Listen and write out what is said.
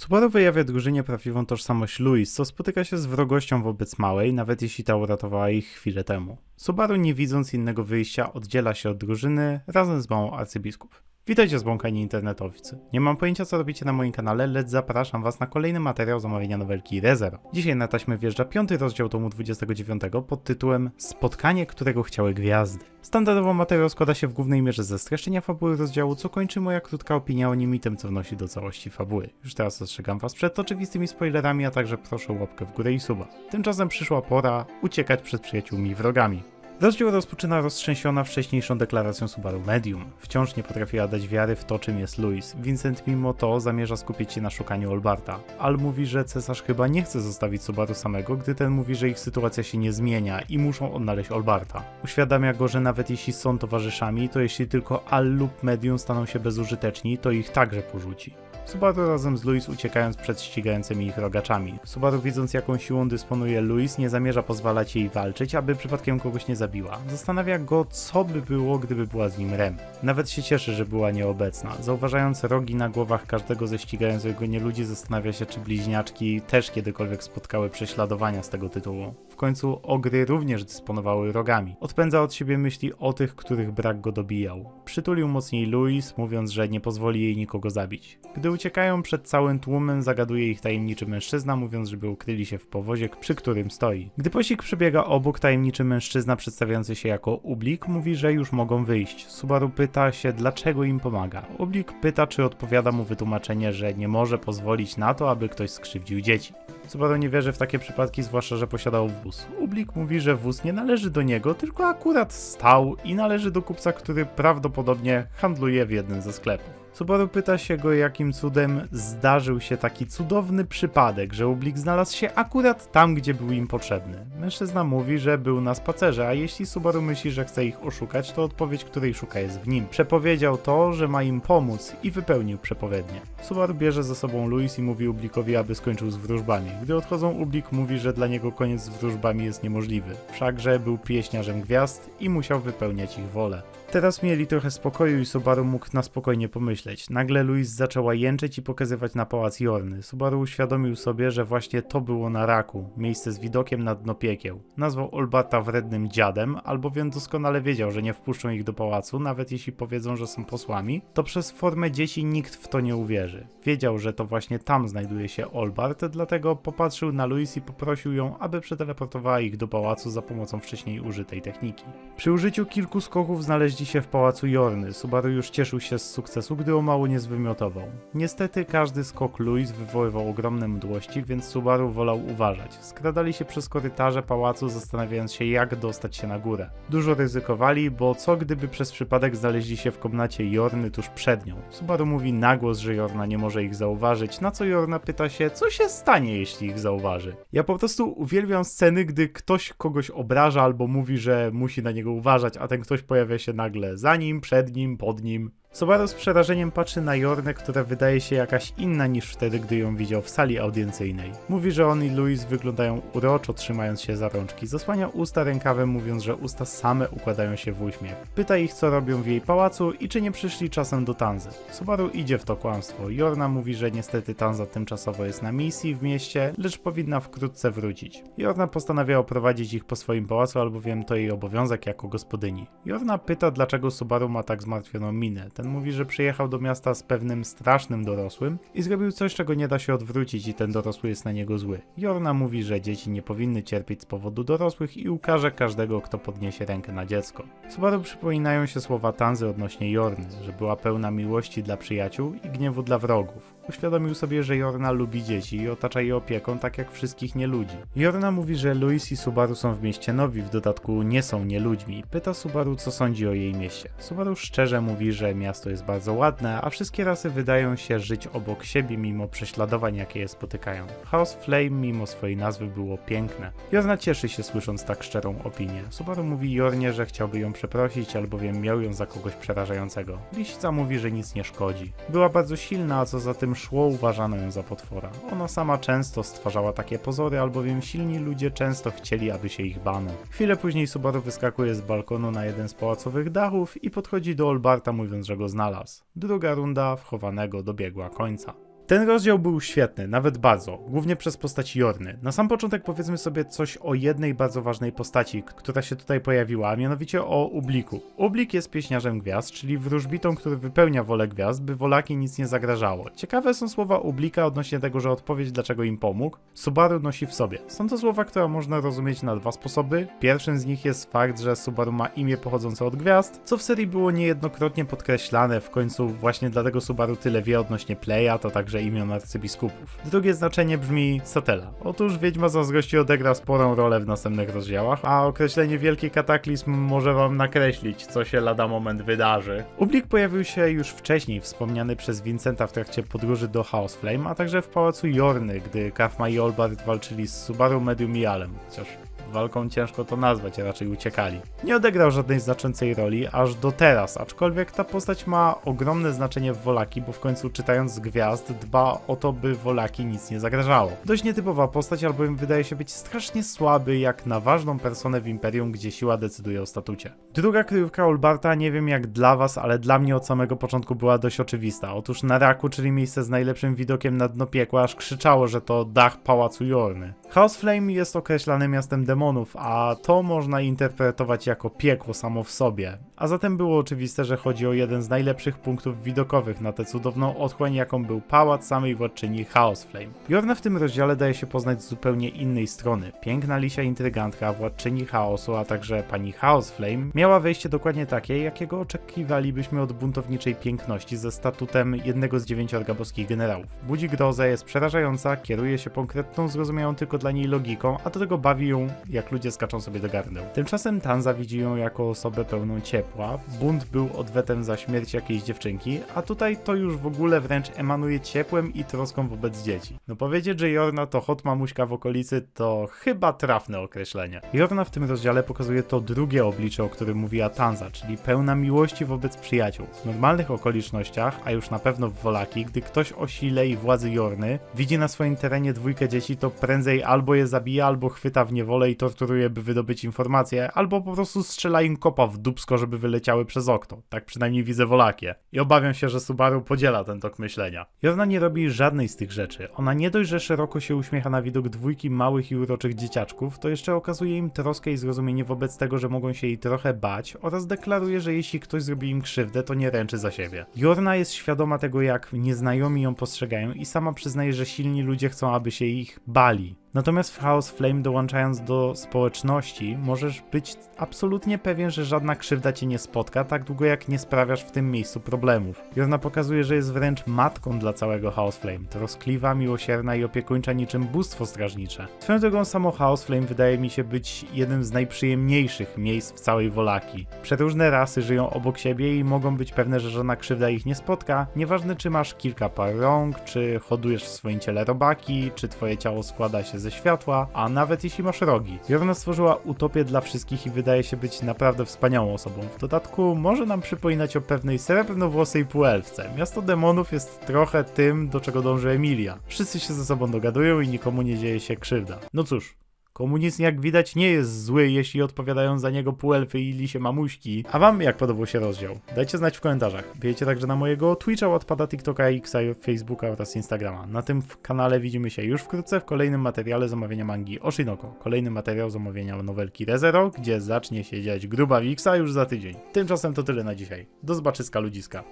Subaru wyjawia drużynie prawdziwą tożsamość Louis, co spotyka się z wrogością wobec małej, nawet jeśli ta uratowała ich chwilę temu. Subaru, nie widząc innego wyjścia, oddziela się od drużyny razem z małą arcybiskup. Witajcie zbłąkani internetowcy. Nie mam pojęcia co robicie na moim kanale, lecz zapraszam was na kolejny materiał zamawiania nowelki ReZero. Dzisiaj na taśmę wjeżdża piąty rozdział tomu 29 pod tytułem Spotkanie, którego chciały gwiazdy. Standardowo materiał składa się w głównej mierze ze streszczenia fabuły rozdziału, co kończy moja krótka opinia o nim i tym, co wnosi do całości fabuły. Już teraz ostrzegam was przed oczywistymi spoilerami, a także proszę o łapkę w górę i suba. Tymczasem przyszła pora uciekać przed przyjaciółmi i wrogami. Rozdział rozpoczyna roztrzęsiona wcześniejszą deklaracją Subaru Medium. Wciąż nie potrafiła dać wiary w to, czym jest Louis. Vincent mimo to zamierza skupić się na szukaniu Olbarta. Al mówi, że cesarz chyba nie chce zostawić Subaru samego, gdy ten mówi, że ich sytuacja się nie zmienia i muszą odnaleźć Olbarta. Uświadamia go, że nawet jeśli są towarzyszami, to jeśli tylko Al lub Medium staną się bezużyteczni, to ich także porzuci. Subaru razem z Louis uciekając przed ścigającymi ich rogaczami. Subaru widząc jaką siłą dysponuje Louis nie zamierza pozwalać jej walczyć, aby przypadkiem kogoś nie zabiła. Zastanawia go co by było gdyby była z nim Rem. Nawet się cieszy, że była nieobecna. Zauważając rogi na głowach każdego ze ścigających go nieludzi zastanawia się czy bliźniaczki też kiedykolwiek spotkały prześladowania z tego tytułu. W końcu ogry również dysponowały rogami. Odpędza od siebie myśli o tych, których brak go dobijał. Przytulił mocniej Louis, mówiąc, że nie pozwoli jej nikogo zabić. Gdy uciekają przed całym tłumem, zagaduje ich tajemniczy mężczyzna, mówiąc, żeby ukryli się w powozie, przy którym stoi. Gdy pościg przebiega obok, tajemniczy mężczyzna przedstawiający się jako Ublik mówi, że już mogą wyjść. Subaru pyta się, dlaczego im pomaga. Ublik pyta, czy odpowiada mu wytłumaczenie, że nie może pozwolić na to, aby ktoś skrzywdził dzieci. Subaru nie wierzy w takie przypadki, zwłaszcza, że posiadał wóz. Ublik mówi, że wóz nie należy do niego, tylko akurat stał i należy do kupca, który prawdopodobnie handluje w jednym ze sklepów. Subaru pyta się go, jakim cudem zdarzył się taki cudowny przypadek, że Ublik znalazł się akurat tam, gdzie był im potrzebny. Mężczyzna mówi, że był na spacerze, a jeśli Subaru myśli, że chce ich oszukać, to odpowiedź, której szuka jest w nim. Przepowiedział to, że ma im pomóc i wypełnił przepowiednię. Subaru bierze ze sobą Louis i mówi Ublikowi, aby skończył z wróżbami. Gdy odchodzą, Ublik mówi, że dla niego koniec z wróżbami jest niemożliwy. Wszakże był pieśniarzem gwiazd i musiał wypełniać ich wolę. Teraz mieli trochę spokoju i Subaru mógł na spokojnie pomyśleć. Nagle Louis zaczęła jęczeć i pokazywać na pałac Jorny. Subaru uświadomił sobie, że właśnie to było na raku, miejsce z widokiem na dno piekieł. Nazwał Olbata wrednym dziadem, albowiem doskonale wiedział, że nie wpuszczą ich do pałacu, nawet jeśli powiedzą, że są posłami, to przez formę dzieci nikt w to nie uwierzy. Wiedział, że to właśnie tam znajduje się Olbart, dlatego popatrzył na Louis i poprosił ją, aby przeteleportowała ich do pałacu za pomocą wcześniej użytej techniki. Przy użyciu kilku skoków znaleźli się w pałacu Jorny. Subaru już cieszył się z sukcesu, gdy o mało nie zwymiotował. Niestety każdy skok Louis wywoływał ogromne mdłości, więc Subaru wolał uważać. Skradali się przez korytarze pałacu, zastanawiając się jak dostać się na górę. Dużo ryzykowali, bo co gdyby przez przypadek znaleźli się w komnacie Jorny tuż przed nią. Subaru mówi na głos, że Jorna nie może ich zauważyć, na co Jorna pyta się, co się stanie, jeśli ich zauważy. Ja po prostu uwielbiam sceny, gdy ktoś kogoś obraża albo mówi, że musi na niego uważać, a ten ktoś pojawia się nagle za nim, przed nim, pod nim. Subaru z przerażeniem patrzy na Jornę, która wydaje się jakaś inna niż wtedy, gdy ją widział w sali audiencyjnej. Mówi, że on i Louis wyglądają uroczo, trzymając się za rączki. Zasłania usta rękawem, mówiąc, że usta same układają się w uśmiech. Pyta ich, co robią w jej pałacu i czy nie przyszli czasem do Tanzy. Subaru idzie w to kłamstwo. Jorna mówi, że niestety Tanza tymczasowo jest na misji w mieście, lecz powinna wkrótce wrócić. Jorna postanawia oprowadzić ich po swoim pałacu, albowiem to jej obowiązek jako gospodyni. Jorna pyta, dlaczego Subaru ma tak zmartwioną minę. Ten mówi, że przyjechał do miasta z pewnym strasznym dorosłym i zrobił coś, czego nie da się odwrócić i ten dorosły jest na niego zły. Jorna mówi, że dzieci nie powinny cierpieć z powodu dorosłych i ukaże każdego, kto podniesie rękę na dziecko. Subaru przypominają się słowa Tanzy odnośnie Jorny, że była pełna miłości dla przyjaciół i gniewu dla wrogów. Uświadomił sobie, że Jorna lubi dzieci i otacza je opieką tak jak wszystkich nieludzi. Jorna mówi, że Louis i Subaru są w mieście nowi, w dodatku nie są nieludźmi. Pyta Subaru, co sądzi o jej mieście. Subaru szczerze mówi, że miasto jest bardzo ładne, a wszystkie rasy wydają się żyć obok siebie mimo prześladowań, jakie je spotykają. House Flame mimo swojej nazwy było piękne. Jorna cieszy się słysząc tak szczerą opinię. Subaru mówi Jornie, że chciałby ją przeprosić, albowiem miał ją za kogoś przerażającego. Liśca mówi, że nic nie szkodzi. Była bardzo silna, a co za tym szło, uważano ją za potwora. Ona sama często stwarzała takie pozory, albowiem silni ludzie często chcieli, aby się ich bano. Chwilę później Subaru wyskakuje z balkonu na jeden z pałacowych dachów i podchodzi do Olbarta mówiąc, że znalazł. Druga runda wchowanego dobiegła końca. Ten rozdział był świetny, nawet bardzo, głównie przez postać Jorny. Na sam początek powiedzmy sobie coś o jednej bardzo ważnej postaci, która się tutaj pojawiła, a mianowicie o Ubliku. Ublik jest pieśniarzem gwiazd, czyli wróżbitą, który wypełnia wolę gwiazd, by Wolaki nic nie zagrażało. Ciekawe są słowa Ublika odnośnie tego, że odpowiedź dlaczego im pomógł, Subaru nosi w sobie. Są to słowa, które można rozumieć na dwa sposoby. Pierwszym z nich jest fakt, że Subaru ma imię pochodzące od gwiazd, co w serii było niejednokrotnie podkreślane, w końcu właśnie dlatego Subaru tyle wie odnośnie Playa, to także imion arcybiskupów. Drugie znaczenie brzmi Satela. Otóż Wiedźma Zazdrości odegra sporą rolę w następnych rozdziałach, a określenie Wielki Kataklizm może wam nakreślić, co się lada moment wydarzy. Ublik pojawił się już wcześniej, wspomniany przez Vincenta w trakcie podróży do Chaos Flame, a także w pałacu Jorny, gdy Kafma i Olbart walczyli z Subaru Medium i Alem, chociaż walką ciężko to nazwać, raczej uciekali. Nie odegrał żadnej znaczącej roli aż do teraz, aczkolwiek ta postać ma ogromne znaczenie w Wolaki, bo w końcu czytając gwiazd dba o to, by Wolaki nic nie zagrażało. Dość nietypowa postać, albowiem wydaje się być strasznie słaby jak na ważną personę w Imperium, gdzie siła decyduje o statucie. Druga kryjówka Olbarta, nie wiem jak dla was, ale dla mnie od samego początku była dość oczywista. Otóż na Raku, czyli miejsce z najlepszym widokiem na dno piekła, aż krzyczało, że to dach pałacu Jorny. Chaos Flame jest określany miastem demonów, a to można interpretować jako piekło samo w sobie. A zatem było oczywiste, że chodzi o jeden z najlepszych punktów widokowych na tę cudowną otchłań, jaką był pałac samej władczyni Chaos Flame. Jorna w tym rozdziale daje się poznać z zupełnie innej strony. Piękna lisia intrygantka, władczyni chaosu, a także pani Chaos Flame miała wejście dokładnie takie, jakiego oczekiwalibyśmy od buntowniczej piękności ze statutem jednego z dziewięciorga boskich generałów. Budzi grozę, jest przerażająca, kieruje się konkretną, zrozumiałą tylko dla niej logiką, a do tego bawi ją, jak ludzie skaczą sobie do gardeł. Tymczasem Tanza widzi ją jako osobę pełną ciepła. Bunt był odwetem za śmierć jakiejś dziewczynki, a tutaj to już w ogóle wręcz emanuje ciepłem i troską wobec dzieci. No powiedzieć, że Jorna to hot mamuśka w okolicy, to chyba trafne określenie. Jorna w tym rozdziale pokazuje to drugie oblicze, o którym mówiła Tanza, czyli pełna miłości wobec przyjaciół. W normalnych okolicznościach, a już na pewno w Wolaki, gdy ktoś o sile i władzy Jorny widzi na swoim terenie dwójkę dzieci, to prędzej albo je zabija, albo chwyta w niewolę i torturuje, by wydobyć informacje, albo po prostu strzela im kopa w dupsko, żeby wyleciały przez okno. Tak przynajmniej widzę Wolakie. I obawiam się, że Subaru podziela ten tok myślenia. Jorna nie robi żadnej z tych rzeczy. Ona nie dość, że szeroko się uśmiecha na widok dwójki małych i uroczych dzieciaczków, to jeszcze okazuje im troskę i zrozumienie wobec tego, że mogą się jej trochę bać oraz deklaruje, że jeśli ktoś zrobi im krzywdę, to nie ręczy za siebie. Jorna jest świadoma tego, jak nieznajomi ją postrzegają i sama przyznaje, że silni ludzie chcą, aby się ich bali. Natomiast w Chaos Flame dołączając do społeczności, możesz być absolutnie pewien, że żadna krzywda cię nie spotka, tak długo jak nie sprawiasz w tym miejscu problemów. Jorna pokazuje, że jest wręcz matką dla całego Chaos Flame, troskliwa, miłosierna i opiekuńcza niczym bóstwo strażnicze. Swoją drogą samo Chaos Flame wydaje mi się być jednym z najprzyjemniejszych miejsc w całej Wolaki. Przeróżne rasy żyją obok siebie i mogą być pewne, że żadna krzywda ich nie spotka, nieważne czy masz kilka par rąk, czy hodujesz w swoim ciele robaki, czy twoje ciało składa się ze światła, a nawet jeśli masz rogi. Jorna stworzyła utopię dla wszystkich i wydaje się być naprawdę wspaniałą osobą. W dodatku może nam przypominać o pewnej srebrnowłosej półelfce. Miasto demonów jest trochę tym, do czego dąży Emilia. Wszyscy się ze sobą dogadują i nikomu nie dzieje się krzywda. No cóż, Komunizm, jak widać, nie jest zły, jeśli odpowiadają za niego półelfy i lisie mamuśki. A wam jak podobał się rozdział? Dajcie znać w komentarzach. Bijecie także na mojego Twitcha, Wattpada, TikToka, Xa, Facebooka oraz Instagrama. Na tym kanale widzimy się już wkrótce w kolejnym materiale z omawiania mangi Oshinoko. Kolejny materiał z omawiania nowelki ReZero, gdzie zacznie się dziać gruba Wixa już za tydzień. Tymczasem to tyle na dzisiaj. Do zobaczyska ludziska.